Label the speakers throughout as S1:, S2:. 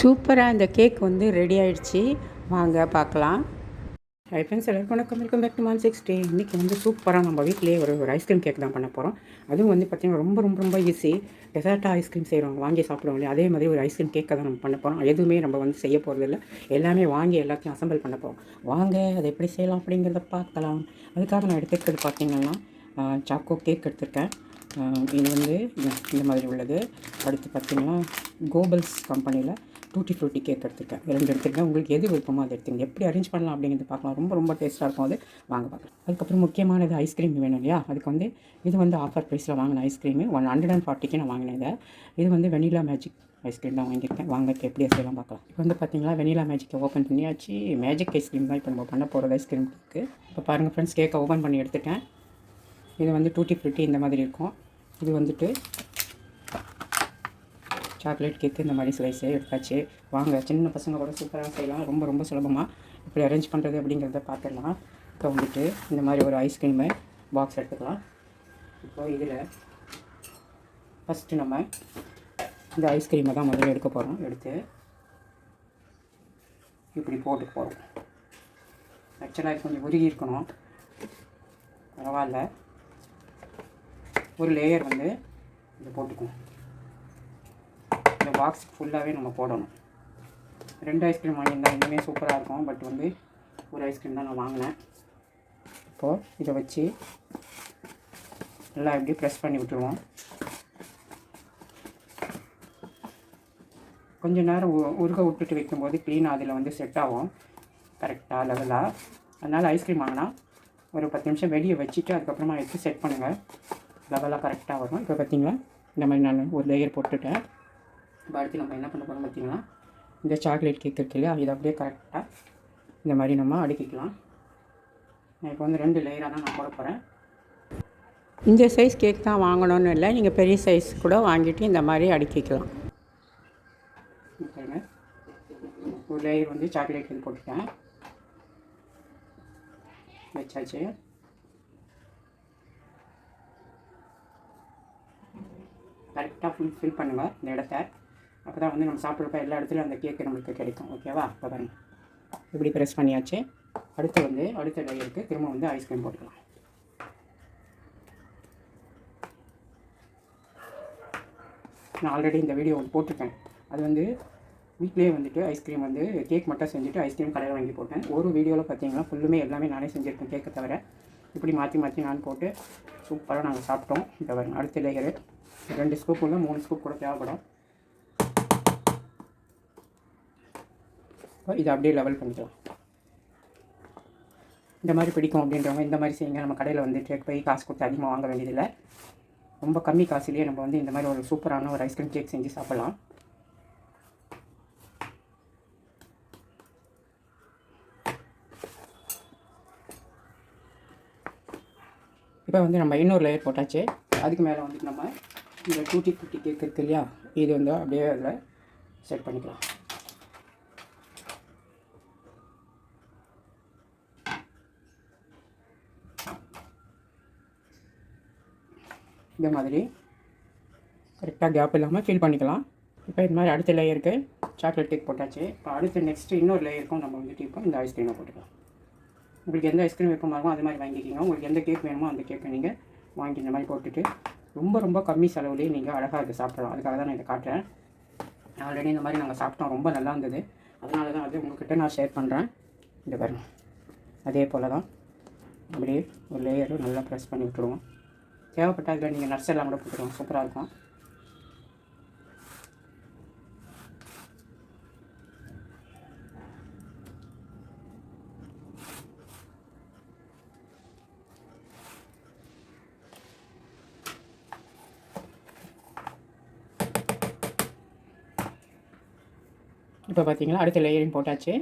S1: சூப்பராக இந்த கேக் வந்து ரெடி ஆயிடுச்சு. வாங்க பார்க்கலாம். ஹை ஃப்ரெண்ட்ஸ் எல்லாருக்கும் வணக்கம். வெல்கம் பேக் டு மான் சிக்ஸ் டே இன்றைக்கி வந்து சூப்பராக நம்ம வீட்டிலேயே ஒரு ஒரு ஐஸ்கிரீம் கேக் தான் பண்ண போகிறோம் அதுவும் வந்து பார்த்திங்கன்னா ரொம்ப ரொம்ப ரொம்ப ஈஸி டெசர்ட்டாக ஐஸ்கிரீம் செய்கிறோம் வாங்கி சாப்பிடுவோம் இல்லையா? அதே மாதிரி ஒரு ஐஸ்கிரீம் கேக்கை தான் நம்ம பண்ண போகிறோம் எதுவுமே நம்ம வந்து செய்ய போகிறதில்ல எல்லாமே வாங்கி எல்லாத்தையும் அசம்பிள் பண்ண போகிறோம் வாங்க அதை எப்படி செய்யலாம் அப்படிங்கிறத பார்க்கலாம். அதுக்காக நான் எடுத்துக்கிறது பார்த்தீங்கன்னா சாக்கோ கேக் எடுத்திருக்கேன். இது வந்து இந்த- மாதிரி உள்ளது. அடுத்து பார்த்திங்கன்னா கோபல்ஸ் கம்பெனியில் டூட்டி ஃப்ரூட்டி கேக் எடுத்துருக்கேன் ரெண்டு எடுத்துருக்கேன். உங்களுக்கு எது விருப்பமோ அதை எடுத்துங்க எப்படி அரேஞ்ச் பண்ணலாம் அப்படிங்கிறது பார்க்கலாம். ரொம்ப ரொம்ப டேஸ்ட்டாக இருக்கும் அது. வாங்க பார்க்கலாம். அதுக்கப்புறம் முக்கியமானது ஐஸ்கிரீம் வேணும் இல்லையா? அதுக்கு வந்து இது வந்து ஆஃபர் ப்ரைஸில் வாங்கின ice cream one hundred and ஃபார்ட்டிக்கு நான் வாங்கினேன் இதை. இது வந்து வெனிலா மேஜிக் ஐஸ்கிரீம் தான் வாங்கியிருக்கேன். வாங்க எப்படி செய்யலாம் பார்க்கலாம். இப்போ வந்து பார்த்தீங்களா வெனிலா மேஜிக்கை ஓப்பன் பண்ணியாச்சு. மேஜிக் ஐஸ்கிரீம் தான் இப்போ நம்ம பண்ண போகிறது ஐஸ்கிரீம் இருக்குது இப்போ பாருங்கள் ஃப்ரெண்ட்ஸ் கேக்கை ஓப்பன் பண்ணி எடுத்துட்டேன். இது வந்து டூட்டி ஃப்ரூட்டி இந்த மாதிரி இருக்கும். இது வந்துட்டு சாக்லேட் கேக்கு இந்த மாதிரி ஸ்லைஸு எடுத்தாச்சு. வாங்க சின்ன பசங்க கூட சூப்பராக செய்யலாம். ரொம்ப ரொம்ப சுலபமாக இப்படி அரேஞ்ச் பண்ணுறது அப்படிங்கிறத பார்த்துடலாம். இப்போ வந்துட்டு இந்த மாதிரி ஒரு ஐஸ்கிரீமு பாக்ஸ் எடுத்துக்கலாம். இப்போ இதில் ஃபஸ்ட்டு நம்ம இந்த ஐஸ்கிரீமை தான் முதல்ல எடுக்க போகிறோம் எடுத்து இப்படி போட்டு போகிறோம் ஆக்சுவலாக கொஞ்சம் உருகி இருக்கணும். பரவாயில்ல. ஒரு லேயர் வந்து இதை போட்டுக்குவோம். இந்த பாக்ஸ் ஃபுல்லாகவே நம்ம போடணும். ரெண்டு ஐஸ்கிரீம் வாங்கியிருந்தா இன்னுமே சூப்பராக இருக்கும். பட் வந்து ஒரு ஐஸ்கிரீம் தான் நான் வாங்கினேன். இப்போது இதை வச்சு நல்லா இப்படி ப்ரெஸ் பண்ணி விட்டுருவோம். கொஞ்ச நேரம் உருக விட்டுட்டு வைக்கும்போது க்ளீனாக அதில் வந்து செட் ஆகும். கரெக்டாக லெவலாக அதனால் ஐஸ்கிரீம் வாங்கினா ஒரு பத்து நிமிஷம் வெளியே வச்சுட்டு அதுக்கப்புறமா எடுத்து செட் பண்ணுங்கள் லெவலாக கரெக்டாக வரும். இப்போ பார்த்தீங்களா? இந்த மாதிரி நான் ஒரு லேயர் போட்டுட்டேன். இப்போ அடுத்து நம்ம என்ன பண்ண போகிறோம் பார்த்திங்கன்னா இந்த சாக்லேட் கேக் இருக்கு இல்லையா? இதை அப்படியே கரெக்டாக இந்த மாதிரி நம்ம அடுக்கிக்கலாம். நான் இப்போ வந்து ரெண்டு லேயராக தான் நான் போட போகிறேன் இந்த சைஸ் கேக் தான் வாங்கணும்னு இல்லை நீங்கள் பெரிய சைஸ் கூட வாங்கிட்டு இந்த மாதிரி அடுக்கிக்கலாம். ஒரு லேயர் வந்து சாக்லேட் கேக் போட்டுட்டேன். வச்சாச்சு. கரெக்டாக ஃபுல் ஃபில் பண்ணுங்கள் இந்த இடத்த. அப்போ தான் வந்து நம்ம சாப்பிட்றப்ப எல்லா இடத்துலையும் அந்த கேக்கு நம்மளுக்கு கிடைக்கும். ஓகேவா இப்போ பாருங்க. இப்படி ப்ரெஸ் பண்ணியாச்சு. அடுத்து வந்து அடுத்த லேயருக்கு திரும்ப வந்து ஐஸ்கிரீம் போட்டுக்கலாம். நான் ஆல்ரெடி இந்த வீடியோ ஒன்று போட்டிருக்கேன். அது வந்து வீட்லேயே வந்துட்டு ஐஸ்கிரீம் வந்து கேக் மட்டும் செஞ்சுட்டு ஐஸ்கிரீம் கடையில் வாங்கி போட்டேன். ஒரு வீடியோவில் பார்த்தீங்கன்னா ஃபுல்லுமே எல்லாமே நானே செஞ்சுருக்கேன் கேக்கை தவிர. இப்படி மாற்றி மாற்றி நான் போட்டு சூப்பராக நாங்கள் சாப்பிட்டோம். இந்த அடுத்த லேயரு ரெண்டு ஸ்கூப் உள்ள மூணு ஸ்கூப் கூட தேவைப்படும். இப்போ இதை அப்படியே லெவல் பண்ணிக்கலாம். இந்த மாதிரி பிடிக்கும் அப்படின்றவங்க இந்த மாதிரி செய்யுங்க. நம்ம கடையில் வந்து டேக் போய் காசு கொடுத்து அதிகமாக வாங்க வேண்டியதில்லை. ரொம்ப கம்மி காசுலேயே நம்ம வந்து இந்த மாதிரி ஒரு சூப்பரான ஒரு ஐஸ்கிரீம் கேக் செஞ்சு சாப்பிட்லாம். இப்போ வந்து நம்ம இன்னொரு லேயர் போட்டாச்சு. அதுக்கு மேலே வந்துட்டு நம்ம இந்த டூட்டி குட்டி கேக் இருக்கு இல்லையா? இது வந்து அப்படியே அதில் செட் பண்ணிக்கலாம். இந்த மாதிரி. கரெக்டாக கேப் இல்லாமல் ஃபில் பண்ணிக்கலாம். இப்போ இது மாதிரி அடுத்த லேயருக்கு சாக்லேட் கேக் போட்டாச்சு. இப்போ அடுத்து நெக்ஸ்ட்டு இன்னொரு லேயருக்கும் நம்ம வந்துட்டு இப்போ இந்த ஐஸ்கிரீமை போட்டுக்கலாம். உங்களுக்கு எந்த ஐஸ்கிரீம் விருப்பமாக இருக்கும் அது மாதிரி வாங்கிக்கிங்க. உங்களுக்கு எந்த கேக் வேணுமோ அந்த கேக்கை நீங்கள் வாங்கி இந்த மாதிரி போட்டுட்டு ரொம்ப ரொம்ப கம்மி செலவுலேயே நீங்கள் அழகாக இதை சாப்பிடலாம். அதுக்காக தான் நான் இதை காட்டுறேன். ஆல்ரெடி இந்த மாதிரி நாங்கள் சாப்பிட்டோம். ரொம்ப நல்லா இருந்தது. அதனால தான் அது உங்கள்கிட்ட நான் ஷேர் பண்ணுறேன் இந்த பாருங்க. அதே போல் தான் அப்படியே ஒரு லேயரும் நல்லா ப்ரெஸ் பண்ணி விட்டுருவோம். தேவைப்பட்டால் இதில் நீங்கள் நட்ஸ் எல்லாம் கூட போட்டுருவோம் சூப்பராக இருக்கும். இப்போ பார்த்தீங்களா அடுத்த லேயரிங் போட்டாச்சு.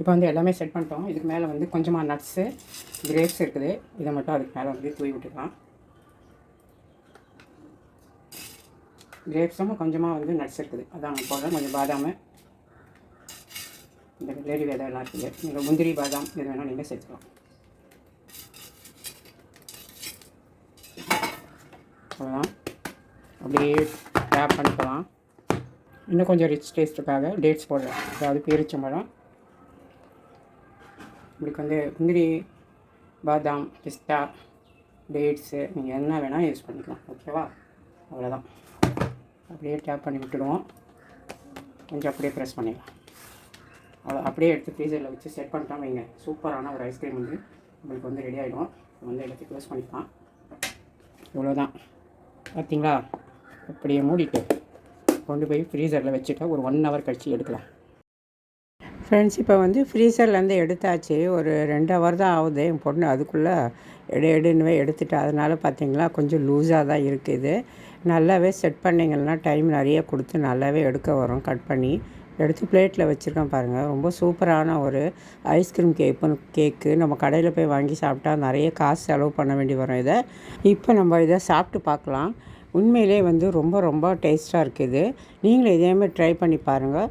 S1: இப்போ வந்து எல்லாமே செட் பண்ணிட்டோம். இதுக்கு மேலே வந்து கொஞ்சமாக நட்ஸு கிரேப்ஸ் இருக்குது. இதை மட்டும் அதுக்கு மேலே வந்து தூவி விட்டுக்கலாம் கிரேப்ஸும் கொஞ்சமாக வந்து நட்ஸ் இருக்குது அதான் போடுறேன் கொஞ்சம் பாதாம். இந்த லேடி விதை எல்லாம் இருக்குது. நீங்கள் முந்திரி பாதாம் இது வேணால் நீங்கள் சேர்த்துக்கலாம். அவ்வளோதான் அப்படியே டேப் பண்ணிக்கலாம். இன்னும் கொஞ்சம் ரிச் டேஸ்ட்டுக்காக டேட்ஸ் போடுறேன். அதாவது பேரிச்சம்பழம் உங்களுக்கு வந்து முந்திரி பாதாம் பிஸ்தா டேட்ஸு நீங்கள் என்ன வேணால் யூஸ் பண்ணிக்கலாம். ஓகேவா அவ்வளோதான் அப்படியே டேப் பண்ணி விட்டுடுவோம். கொஞ்சம் அப்படியே ப்ரெஸ் பண்ணிடலாம். அவ்வளோ அப்படியே எடுத்து ஃப்ரீசரில் வச்சு செட் பண்ணிட்டோம் வைங்க. சூப்பரான ஒரு ஐஸ்கிரீம் வந்து உங்களுக்கு வந்து ரெடி ஆகிடும் வந்து எடுத்து க்ளோஸ் பண்ணிக்கலாம். இவ்வளோதான் பார்த்தீங்களா அப்படியே மூடிட்டு கொண்டு போய் ஃப்ரீசரில் வச்சுட்டா ஒரு ஒன் ஹவர் கழித்து எடுக்கலாம். ஃப்ரெண்ட்ஸ் இப்போ வந்து ஃப்ரீசர்லேருந்து எடுத்தாச்சு. ஒரு ரெண்டு ஹவர் தான் ஆகுது. என் பொண்ணு அதுக்குள்ளே எடு எடுன்னு எடுத்துட்டு. அதனால் பார்த்தீங்களா கொஞ்சம் லூஸாக தான் இருக்குது. நல்லாவே செட் பண்ணிங்கன்னா டைம் நிறைய கொடுத்து நல்லாவே எடுக்க வரும். கட் பண்ணி எடுத்து பிளேட்டில் வச்சுருக்கேன் பாருங்கள் ரொம்ப சூப்பரான ஒரு ஐஸ்கிரீம் கேக்கு கேக்கு நம்ம கடையில் போய் வாங்கி சாப்பிட்டா நிறைய காசு செலவு பண்ண வேண்டி வரும் இதை. இப்போ நம்ம இதை சாப்பிட்டு பார்க்கலாம். உண்மையிலே வந்து ரொம்ப ரொம்ப டேஸ்ட்டாக இருக்குது. நீங்களும் இதேமாதிரி ட்ரை பண்ணி பாருங்கள்